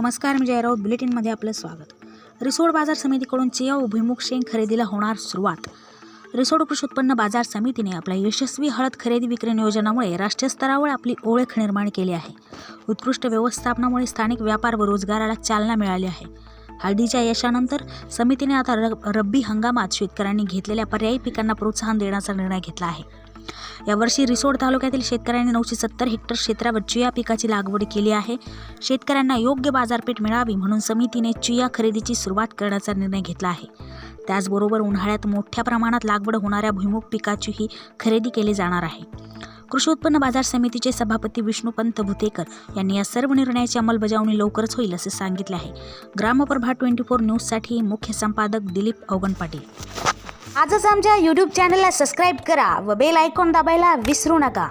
नमस्कार मी जयराऊत. बुलेटिनमध्ये आपलं स्वागत. रिसोड बाजार समितीकडून चिया भुईमुख शेंग खरेदीला होणार सुरुवात. रिसोड कृषी उत्पन्न बाजार समितीने आपल्या यशस्वी हळद खरेदी विक्री नियोजनामुळे राष्ट्रीय स्तरावर आपली ओळख निर्माण केली आहे. उत्कृष्ट व्यवस्थापनामुळे स्थानिक व्यापार व रोजगाराला चालना मिळाली आहे. हळदीच्या यशानंतर समितीने आता रब्बी हंगामात शेतकऱ्यांनी घेतलेल्या पर्यायी पिकांना प्रोत्साहन देण्याचा निर्णय घेतला आहे. यावर्षी रिसोड तालुक्यातील शेतकऱ्यांनी नऊशे सत्तर हेक्टर क्षेत्रावर चिया पिकाची लागवड केली आहे. शेतकऱ्यांना योग्य बाजारपेठ मिळावी म्हणून समितीने चिया खरेदीची सुरुवात करण्याचा निर्णय घेतला आहे. त्याचबरोबर उन्हाळ्यात मोठ्या प्रमाणात लागवड होणाऱ्या भुईमुग पिकाचीही खरेदी केली जाणार आहे. कृषी उत्पन्न बाजार समितीचे सभापती विष्णुपंत भुतेकर यांनी या सर्व निर्णयाची अंमलबजावणी लवकरच होईल असे सांगितले आहे. ग्रामप्रभा ट्वेंटी फोर न्यूजसाठी मुख्य संपादक दिलीप अवगण पाटील. आजच आमच्या यूट्यूब चॅनलला सबस्क्राईब करा व बेल आयकॉन दाबायला विसरू नका.